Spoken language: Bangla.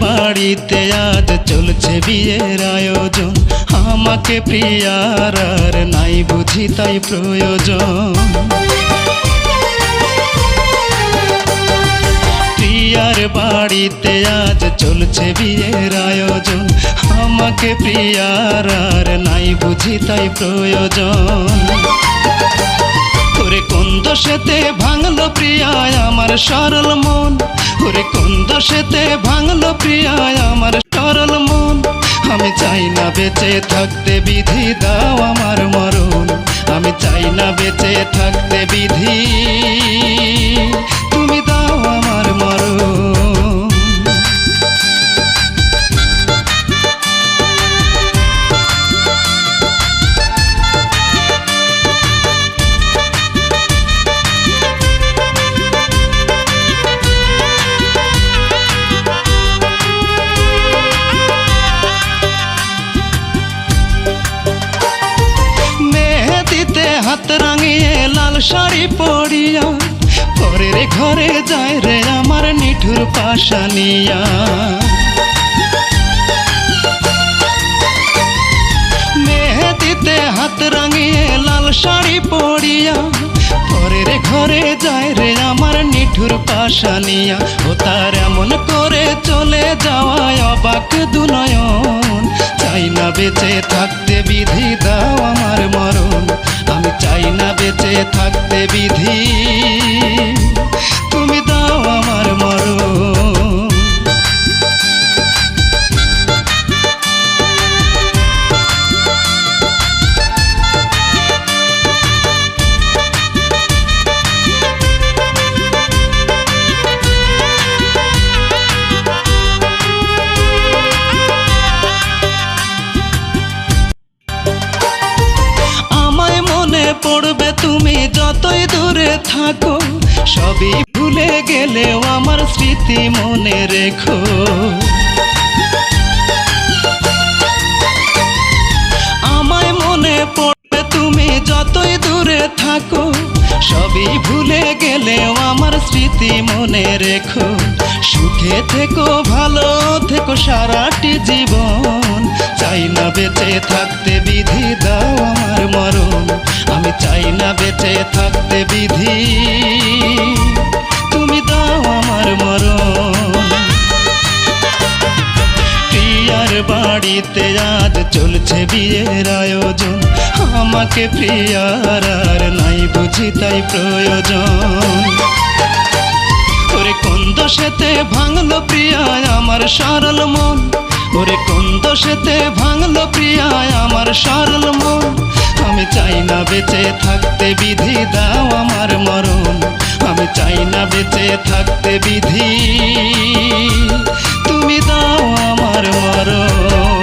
বাড়িতে আজ চলছে বিয়ের আয়োজন। আমাকে প্রিয়ার আর নাই বুঝি তাই প্রয়োজন। বাড়িতে আজ চলছে বিয়ের আয়োজন। আমাকে প্রিয়ার আর নাই বুঝি তাই প্রয়োজন। ওরে কোন ভাঙলো প্রিয়ায় আমার সরল মন? ওরে কোন দোষেতে ভাঙলো প্রিয়ায় আমার সরল মন? আমি চাই না বেঁচে থাকতে বিধি দাও আমার লাল শাড়ি পরিয়া, পরের ঘরে যায় রে আমার নিঠুর পাশানিয়া মেহেদিতে হাত রাঙিয়ে লাল শাড়ি পরিয়া, পরের ঘরে যায় রে আমার নিঠুর পাশানিয়া ও তার এমন করে চলে যাওয়ায় অবাক দুনয়ন চাই না বেঁচে থাকতে না বেঁচে থাকতে বিধি। পড়বে তুমি যতই দূরে থাকো, সবই ভুলে গেলেও আমার স্মৃতি মনে রেখো। আমায় মনে পড়বে তুমি যতই দূরে থাকো, সবই ভুলে গেলেও আমার স্মৃতি মনে রেখো। সুখে থেকো, ভালো থেকো, সারাটি জীবন, চাই না বেঁচে থাকতে বিধি দাও আমার মরণ, আমি চাই না বেঁচে থাকতে বিধি। তুমি দাও আমার মরণ। প্রিয়ার বাড়িতে আজ চলছে বিয়ের আয়োজন। আমাকে প্রিয়ার আর নাই বুঝি তাই প্রয়োজন। ওরে কোন দোষেতে ভাঙলো প্রিয়ায় আমার সরল মন? ওরে কোন দোষেতে ভাঙলো প্রিয়ায় আমার সরল মন? আমি চাই না বেঁচে থাকতে বিধি, দাও আমার মরণ। আমি চাই না বেঁচে থাকতে বিধি। তুমি দাও আমার মরণ।